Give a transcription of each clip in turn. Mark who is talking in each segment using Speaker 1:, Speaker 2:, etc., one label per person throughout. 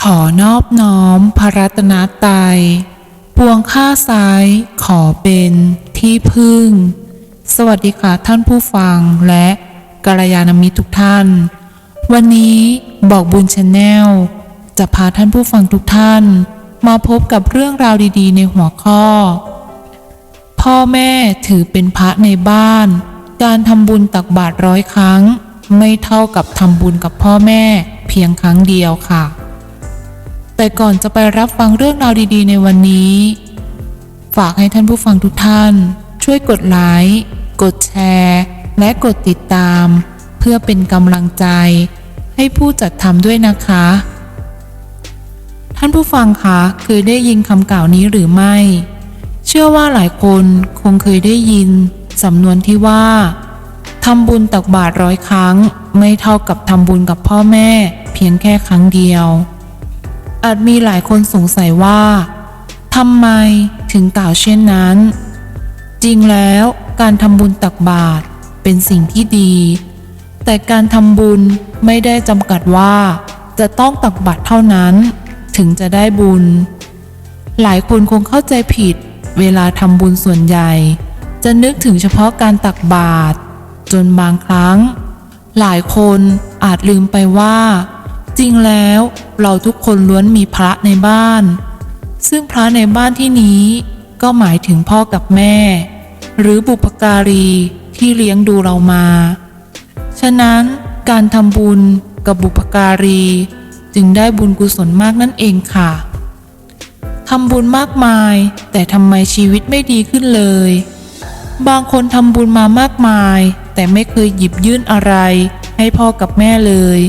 Speaker 1: ขอนอบน้อมพระรัตนตรัยปวงข้าซ้ายขอเป็นที่พึ่ง สวัสดีค่ะท่านผู้ฟังและกัลยาณมิตรทุกท่าน วันนี้บอกบุญชาแนลจะพาท่านผู้ฟังทุกท่าน มาพบกับเรื่องราวดีๆ ในหัวข้อ พ่อแม่ถือเป็นพระในบ้าน การทำบุญตักบาตรร้อยครั้ง ไม่เท่ากับทำบุญกับพ่อแม่เพียงครั้งเดียวค่ะ แต่ก่อนจะไปรับฟังเรื่องราวดีๆ ในวันนี้ ฝากให้ท่านผู้ฟังทุกท่าน ช่วยกดไลค์กดแชร์ และกดติดตาม เพื่อเป็นกำลังใจ ให้ผู้จัดทำด้วยนะคะ ท่านผู้ฟังคะเคยได้ยินคำกล่าวนี้หรือไม่ เชื่อว่าหลายคนคงเคยได้ยินสำนวนที่ว่าทำบุญตักบาตรร้อยครั้ง ไม่เท่ากับทำบุญกับพ่อแม่ เพียงแค่ครั้งเดียว อาจมีหลายคนสงสัยว่าทำไมถึงกล่าวเช่นนั้น จริงแล้วการทำบุญตักบาตรเป็นสิ่งที่ดี แต่การทำบุญไม่ได้จำกัดว่า จะต้องตักบาตรเท่านั้น ถึงจะได้บุญ หลายคนคงเข้าใจผิด เวลาทำบุญส่วนใหญ่ จะนึกถึงเฉพาะการตักบาตรจนบางครั้ง หลายคนอาจลืมไปว่า จริงแล้วเราทุกคนล้วนมีพระในบ้าน ซึ่งพระในบ้านที่นี้ก็หมายถึงพ่อกับแม่ หรือบุพการีที่เลี้ยงดูเรามา ฉะนั้นการทำบุญกับบุพการีจึงได้บุญกุศลมากนั่นเองค่ะทำบุญมากมาย แต่ทำไมชีวิตไม่ดีขึ้นเลย บางคนทำบุญมามากมาย แต่ไม่เคยหยิบยื่นอะไร ให้พ่อกับแม่เลย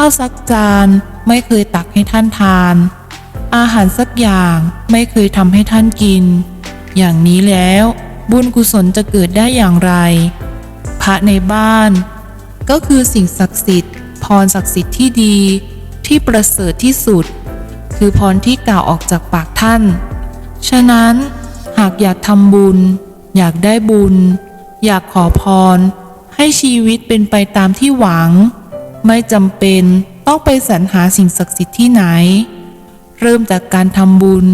Speaker 1: ข้าวสักจานไม่เคยตักให้ท่านทาน อาหารสักอย่างไม่เคยทำให้ท่านกิน อย่างนี้แล้วบุญกุศลจะเกิดได้อย่างไร พระในบ้าน ก็คือสิ่งศักดิ์สิทธิ์ พรศักดิ์สิทธิ์ที่ดีที่ประเสริฐที่สุด คือพรที่กล่าวออกจากปากท่าน ฉะนั้นหากอยากทำบุญ อยากได้บุญ อยากขอพร ให้ชีวิตเป็นไปตามที่หวัง ไม่จำเป็นต้องไปสรรหาสิ่งศักดิ์สิทธิ์ที่ไหน เริ่มจากการทำบุญ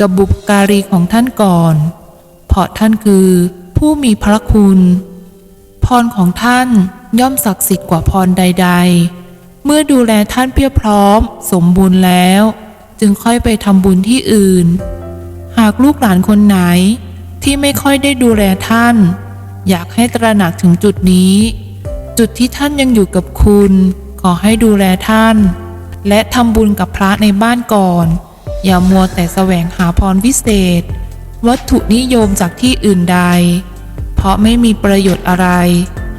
Speaker 1: กับบุพการีของท่านก่อน เพราะท่านคือผู้มีพระคุณ พรของท่านย่อมศักดิ์สิทธิ์กว่าพรใด ๆ เมื่อดูแลท่านเพียบพร้อม สมบูรณ์แล้ว จึงค่อยไปทำบุญที่อื่น หากลูกหลานคนไหนที่ไม่ค่อยได้ดูแลท่าน อยากให้ตระหนักถึงจุดนี้ จุดที่ท่านยังอยู่กับคุณ ขอให้ดูแลท่าน และทำบุญกับพระในบ้านก่อน อย่ามัวแต่แสวงหาพรวิเศษ วัตถุนิยมจากที่อื่นใด เพราะไม่มีประโยชน์อะไร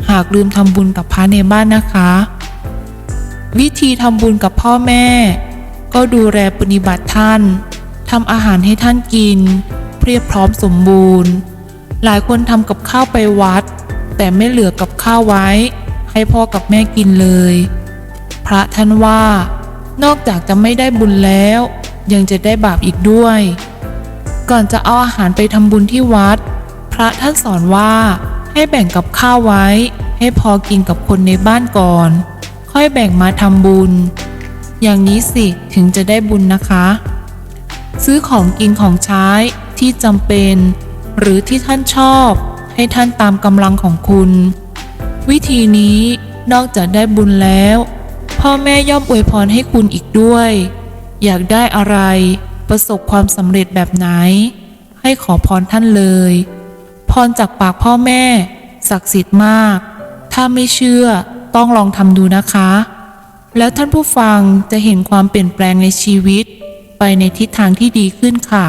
Speaker 1: หากลืมทำบุญกับพระในบ้านนะคะ วิธีทำบุญกับพ่อแม่ ก็ดูแลปฏิบัติท่านทำอาหารให้ท่านกิน เพียบพร้อมสมบูรณ์ หลายคนทำกับข้าวไปวัด แต่ไม่เหลือกับข้าวไว้ ให้พ่อกับแม่กินเลย พระท่านว่า นอกจากจะไม่ได้บุญแล้ว ยังจะได้บาปอีกด้วย ก่อนจะเอาอาหารไปทำบุญที่วัด พระท่านสอนว่าให้แบ่งกับข้าวไว้ ให้พอกินกับคนในบ้านก่อน ค่อยแบ่งมาทำบุญ อย่างนี้สิถึงจะได้บุญนะคะ ซื้อของกินของใช้ที่จำเป็น หรือที่ท่านชอบ ให้ท่านตามกำลังของคุณ วิธีนี้นอกจากได้บุญแล้ว พ่อแม่ย่อมอวยพรให้คุณอีกด้วย อยากได้อะไร ประสบความสำเร็จแบบไหน ให้ขอพรท่านเลย พรจากปากพ่อแม่ ศักดิ์สิทธิ์มาก ถ้าไม่เชื่อต้องลองทำดูนะคะ แล้วท่านผู้ฟังจะเห็นความเปลี่ยนแปลงในชีวิต ไปในทิศทางที่ดีขึ้นค่ะ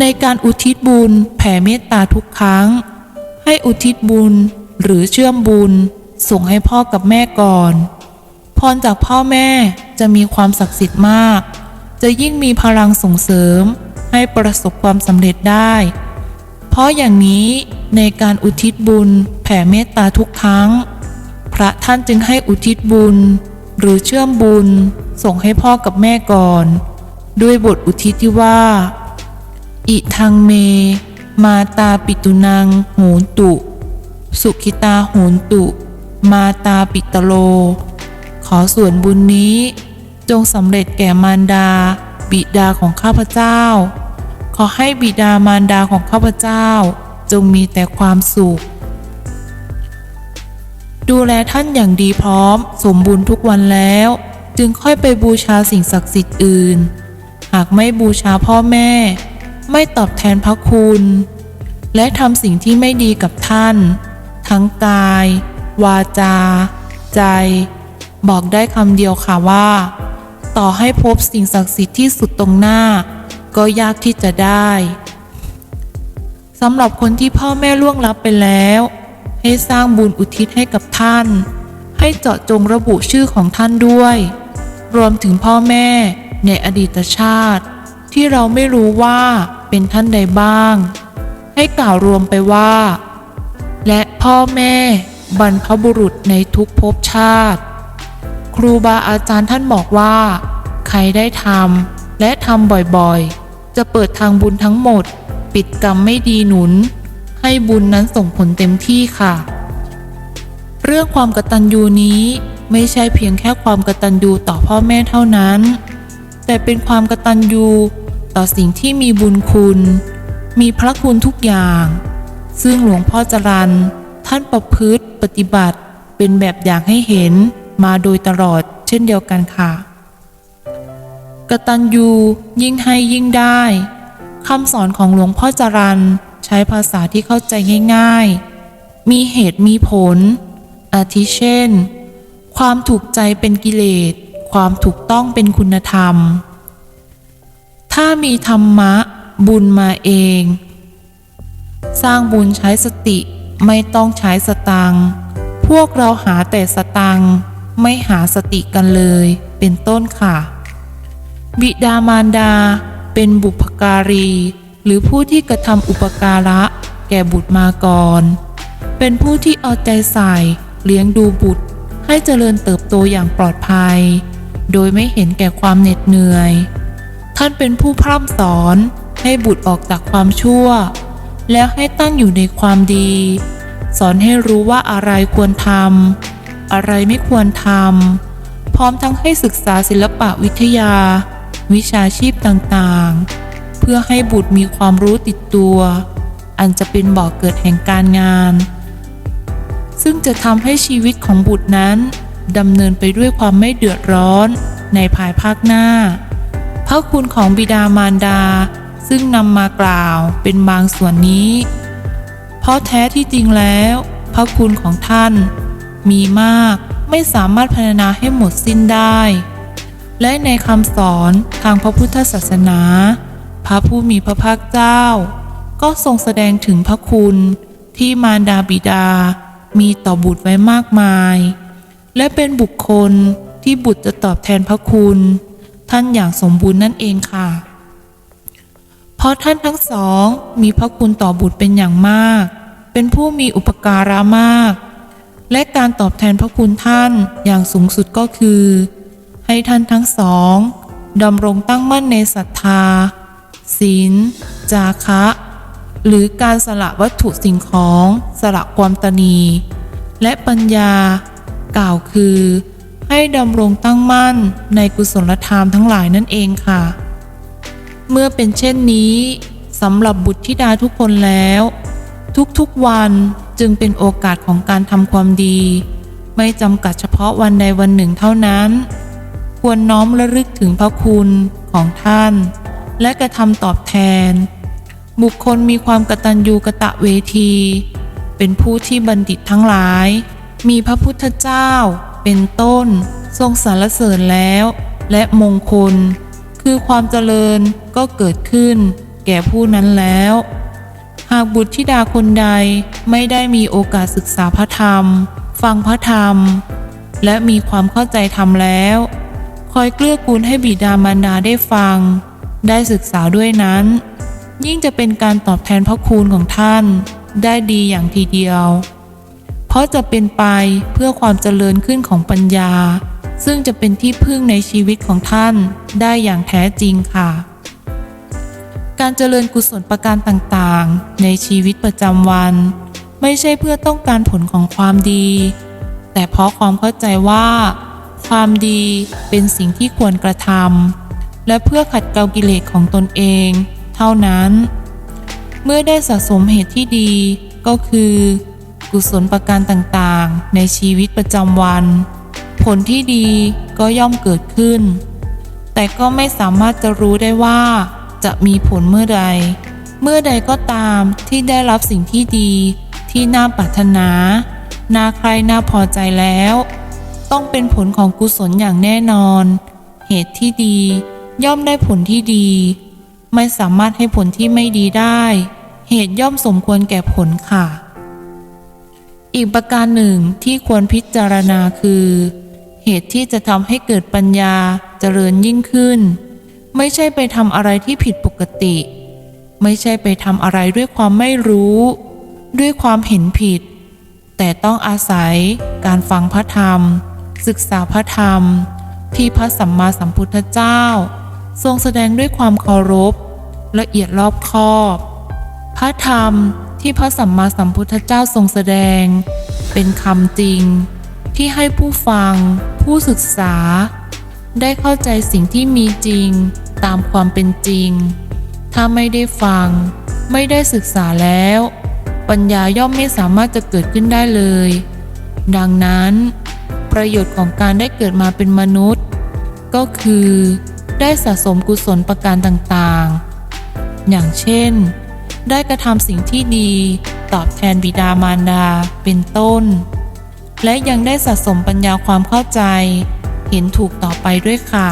Speaker 1: ในการอุทิศบุญแผ่เมตตาทุกครั้ง ให้อุทิศบุญ หรือเชื่อมบุญ ส่งให้พ่อกับแม่ก่อน พรจากพ่อแม่จะมีความศักดิ์สิทธิ์มาก จะยิ่งมีพลังส่งเสริมให้ประสบความสำเร็จได้ เพราะอย่างนี้ในการอุทิศบุญแผ่เมตตาทุกครั้ง พระท่านจึงให้อุทิศบุญ หรือเชื่อมบุญ ส่งให้พ่อกับแม่ก่อน ด้วยบทอุทิศที่ว่า อิทังเม มาตาปิตุนังโหนตุ สุขิตาโหนตุ มาตาปิตโล ขอส่วนบุญนี้ จงสำเร็จแก่มารดา บิดาของข้าพเจ้า ขอให้บิดามารดาของข้าพเจ้า จงมีแต่ความสุข ดูแลท่านอย่างดีพร้อม สมบูรณ์ทุกวันแล้ว จึงค่อยไปบูชาสิ่งศักดิ์สิทธิ์อื่น หากไม่บูชาพ่อแม่ ไม่ตอบแทนพระคุณและทำสิ่งที่ไม่ดีกับท่าน ทั้งกาย วาจา ใจ บอกได้คำเดียวค่ะว่า ต่อให้พบสิ่งศักดิ์สิทธิ์ที่สุดตรงหน้า ก็ยากที่จะได้สำหรับคนที่พ่อแม่ล่วงลับไปแล้ว ให้สร้างบุญอุทิศให้กับท่าน ให้เจาะจงระบุชื่อของท่านด้วย รวมถึงพ่อแม่ในอดีตชาติ ที่เราไม่รู้ว่าเป็นท่านใดบ้าง ให้กล่าวรวมไปว่า และพ่อแม่บรรพบุรุษในทุกภพชาติ ครูบาอาจารย์ท่านบอกว่า ใครได้ทำและทำบ่อยๆ จะเปิดทางบุญทั้งหมด ปิดกรรมไม่ดีหนุน ให้บุญนั้นส่งผลเต็มที่ค่ะ เรื่องความกตัญญูนี้ไม่ใช่เพียงแค่ความกตัญญูต่อพ่อแม่เท่านั้น แต่เป็นความกตัญญูต่อสิ่งที่มีบุญคุณ มีพระคุณทุกอย่าง ซึ่งหลวงพ่อจรันท่านประพฤติปฏิบัติเป็นแบบอย่างให้เห็นมาโดยตลอดเช่นเดียวกันค่ะ กตัญญูยิ่งให้ยิ่งได้คำสอนของหลวงพ่อจรันใช้ภาษาที่เข้าใจง่ายๆ มีเหตุมีผล อาทิเช่น ความถูกใจเป็นกิเลส ความถูกต้องเป็นคุณธรรม ถ้ามีธรรมะบุญมาเอง สร้างบุญใช้สติไม่ต้องใช้สตัง พวกเราหาแต่สตัง ไม่หาสติกันเลย เป็นต้นค่ะ บิดามารดา เป็นบุพการี หรือผู้ที่กระทำอุปการะ แก่บุตรมาก่อน เป็นผู้ที่เอาใจใส่ เลี้ยงดูบุตร ให้เจริญเติบโตอย่างปลอดภัย โดยไม่เห็นแก่ความเหน็ดเหนื่อย ท่านเป็นผู้พร่ำสอนให้บุตรออกจากความชั่ว แล้วให้ตั้งอยู่ในความดี สอนให้รู้ว่าอะไรควรทำอะไรไม่ควรทำพร้อมทั้งให้ศึกษาศิลปะวิทยา วิชาชีพต่างๆ เพื่อให้บุตรมีความรู้ติดตัว อันจะเป็นบ่อกเกิดแห่งการงาน ซึ่งจะทำให้ชีวิตของบุตรนั้นดำเนินไปด้วยความไม่เดือดร้อนในภายภาคหน้า พระคุณของบิดามารดา ซึ่งนำมากล่าวเป็นบางส่วนนี้ เพราะแท้ที่จริงแล้ว พระคุณของท่าน มีมากไม่สามารถพรรณนาให้หมดสิ้นได้ และในคำสอนทางพระพุทธศาสนา พระผู้มีพระภาคเจ้า ก็ทรงแสดงถึงพระคุณที่มารดาบิดา มีต่อบุตรไว้มากมาย และเป็นบุคคลที่บุตรจะตอบแทนพระคุณ ท่านอย่างสมบูรณ์นั่นเองค่ะ เพราะท่านทั้งสองมีพระคุณต่อบุตรเป็นอย่างมาก เป็นผู้มีอุปการะมาก และการตอบแทนพระคุณท่านอย่างสูงสุดก็คือ ให้ท่านทั้งสองดำรงตั้งมั่นในศรัทธา ศีล จาคะ หรือการสละวัตถุสิ่งของ สละความตนี และปัญญากล่าวคือ ให้ดำรงตั้งมั่นในกุศลธรรมทั้งหลายนั่นเองค่ะ เมื่อเป็นเช่นนี้สำหรับบุตรธิดาทุกคนแล้ว ทุกๆวันจึงเป็นโอกาสของการทำความดี ไม่จำกัดเฉพาะวันใดวันหนึ่งเท่านั้น ควรน้อมระลึกถึงพระคุณของท่าน และกระทำตอบแทน บุคคลมีความกตัญญูกะตะเวที เป็นผู้ที่บัณฑิตทั้งหลาย มีพระพุทธเจ้า เป็นต้น ทรงสรรเสริญแล้ว และมงคล คือความเจริญ ก็เกิดขึ้น แก่ผู้นั้นแล้ว หากบุตรธิดาคนใดไม่ได้มีโอกาสศึกษาพระธรรม ฟังพระธรรม และมีความเข้าใจธรรมแล้ว คอยเกลือกูลให้บิดามารดาได้ฟัง ได้ศึกษาด้วยนั้น ยิ่งจะเป็นการตอบแทนพระคุณของท่าน ได้ดีอย่างทีเดียว เพราะจะเป็นไปเพื่อความเจริญขึ้นของปัญญาซึ่งจะเป็นที่พึ่งในชีวิตของท่านได้อย่างแท้จริงค่ะ การเจริญกุศลประการต่างๆ ในชีวิตประจำวัน ไม่ใช่เพื่อต้องการผลของความดี แต่เพราะความเข้าใจว่า ความดีเป็นสิ่งที่ควรกระทำและเพื่อขัดเกลากิเลสของตนเอง เท่านั้น เมื่อได้สะสมเหตุที่ดีก็คือ กุศลประการต่างๆ ในชีวิตประจำวัน ผลที่ดีก็ย่อมเกิดขึ้น แต่ก็ไม่สามารถจะรู้ได้ว่า จะมีผลเมื่อใด เมื่อใดก็ตามที่ได้รับสิ่งที่ดี ที่น่าปรารถนา น่าใครน่าพอใจแล้ว ต้องเป็นผลของกุศลอย่างแน่นอน เหตุที่ดีย่อมได้ผลที่ดี ไม่สามารถให้ผลที่ไม่ดีได้ เหตุย่อมสมควรแก่ผลค่ะ อีกประการหนึ่งที่ควรพิจารณาคือ เหตุที่จะทำให้เกิดปัญญาเจริญยิ่งขึ้น ไม่ใช่ไปทำอะไรที่ผิดปกติ ไม่ใช่ไปทำอะไรด้วยความไม่รู้ ด้วยความเห็นผิด แต่ต้องอาศัยการฟังพระธรรม ศึกษาพระธรรม ที่พระสัมมาสัมพุทธเจ้า ทรงแสดงด้วยความเคารพ ละเอียดรอบคอบ พระธรรมที่พระสัมมาสัมพุทธเจ้าทรงแสดง เป็นคำจริง ที่ให้ผู้ฟัง ผู้ศึกษา ได้เข้าใจสิ่งที่มีจริง ตามความเป็นจริง ถ้าไม่ได้ฟัง ไม่ได้ศึกษาแล้ว ปัญญาย่อมไม่สามารถจะเกิดขึ้นได้เลย ดังนั้น ประโยชน์ของการได้เกิดมาเป็นมนุษย์ ก็คือ ได้สะสมกุศลประการต่างๆ อย่างเช่น ได้กระทำสิ่งที่ดีตอบแทนบิดามารดาเป็นต้น และยังได้สะสมปัญญาความเข้าใจ เห็นถูกต่อไปด้วยค่ะ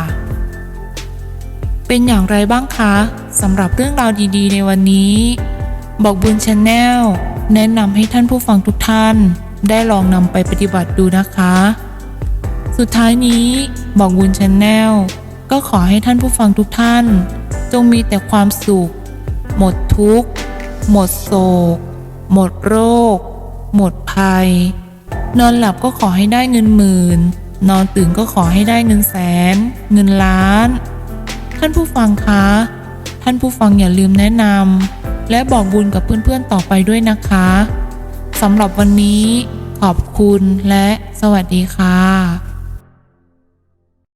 Speaker 1: เป็นอย่างไรบ้างคะสำหรับเรื่องราวดีๆ ในวันนี้ บอกบุญชาแนลแนะนำให้ท่านผู้ฟังทุกท่าน ได้ลองนำไปปฏิบัติดูนะคะ สุดท้ายนี้บอกบุญชาแนลก็ขอให้ท่านผู้ฟังทุกท่าน จงมีแต่ความสุข หมดทุกข์ หมดโศก หมดโรค หมดภัย นอนหลับก็ขอให้ได้เงินหมื่น นอนตื่นก็ขอให้ได้เงินแสน เงินล้าน ท่านผู้ฟังคะ ท่านผู้ฟังอย่าลืมแนะนำและบอกบุญกับเพื่อนๆต่อไปด้วยนะคะสำหรับวันนี้ขอบคุณและสวัสดีค่ะ